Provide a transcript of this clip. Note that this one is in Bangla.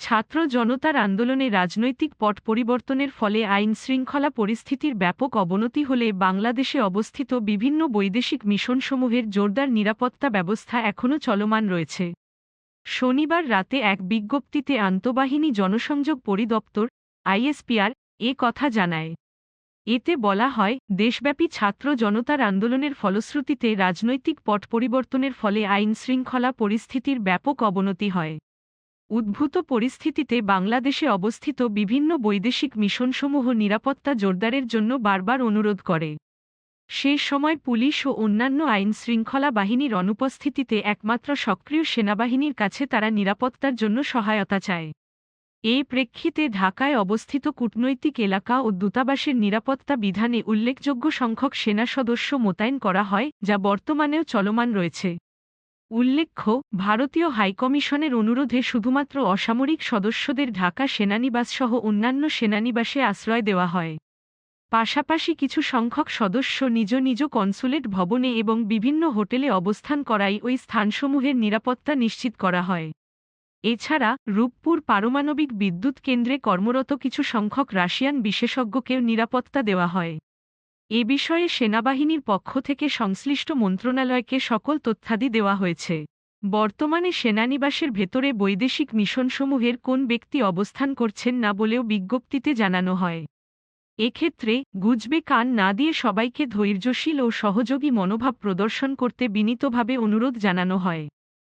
ছাত্র জনতার আন্দোলনে রাজনৈতিক পট পরিবর্তনের ফলে আইন শৃঙ্খলা পরিস্থিতির ব্যাপক অবনতি হলে বাংলাদেশে অবস্থিত বিভিন্ন বৈদেশিক মিশনসমূহের জোরদার নিরাপত্তা ব্যবস্থা এখনও চলমান রয়েছে। শনিবার রাতে এক বিজ্ঞপ্তিতে আন্তঃবাহিনী জনসংযোগ পরিদপ্তর, আইএসপিআর, এ কথা জানায়। এতে বলা হয়, দেশব্যাপী ছাত্র জনতার আন্দোলনের ফলশ্রুতিতে রাজনৈতিক পট পরিবর্তনের ফলে আইন শৃঙ্খলা পরিস্থিতির ব্যাপক অবনতি হয়। উদ্ভূত পরিস্থিতিতে বাংলাদেশে অবস্থিত বিভিন্ন বৈদেশিক মিশনসমূহ নিরাপত্তা জোরদারের জন্য বারবার অনুরোধ করে। সে সময় পুলিশ ও অন্যান্য আইন শৃঙ্খলা বাহিনীর অনুপস্থিতিতে একমাত্র সক্রিয় সেনাবাহিনীর কাছে তারা নিরাপত্তার জন্য সহায়তা চায়। এই প্রেক্ষিতে ঢাকায় অবস্থিত কূটনৈতিক এলাকা ও দূতাবাসের নিরাপত্তা বিধানে উল্লেখযোগ্য সংখ্যক সেনা সদস্য মোতায়েন করা হয়, যা বর্তমানেও চলমান রয়েছে। উল্লেখ্য, ভারতীয় হাইকমিশনের অনুরোধে শুধুমাত্র অসামরিক সদস্যদের ঢাকা সেনানিবাসসহ অন্যান্য সেনানিবাসে আশ্রয় দেওয়া হয়। পাশাপাশি কিছু সংখ্যক সদস্য নিজ নিজ কনসুলেট ভবনে এবং বিভিন্ন হোটেলে অবস্থান করাই ওই স্থানসমূহের নিরাপত্তা নিশ্চিত করা হয়। এছাড়া, রূপপুর পারমাণবিক বিদ্যুৎ কেন্দ্রে কর্মরত কিছু সংখ্যক রাশিয়ান বিশেষজ্ঞকেও নিরাপত্তা দেওয়া হয়। এ বিষয়ে সেনাবাহিনীর পক্ষ থেকে সংশ্লিষ্ট মন্ত্রণালয়কে সকল তথ্যাদি দেওয়া হয়েছে। বর্তমানে সেনানিবাসের ভেতরে বৈদেশিক মিশনসমূহের কোন ব্যক্তি অবস্থান করছেন না বলেও বিজ্ঞপ্তিতে জানানো হয়। এক্ষেত্রে গুজবে কান না দিয়ে সবাইকে ধৈর্যশীল ও সহযোগী মনোভাব প্রদর্শন করতে বিনীতভাবে অনুরোধ জানানো হয়।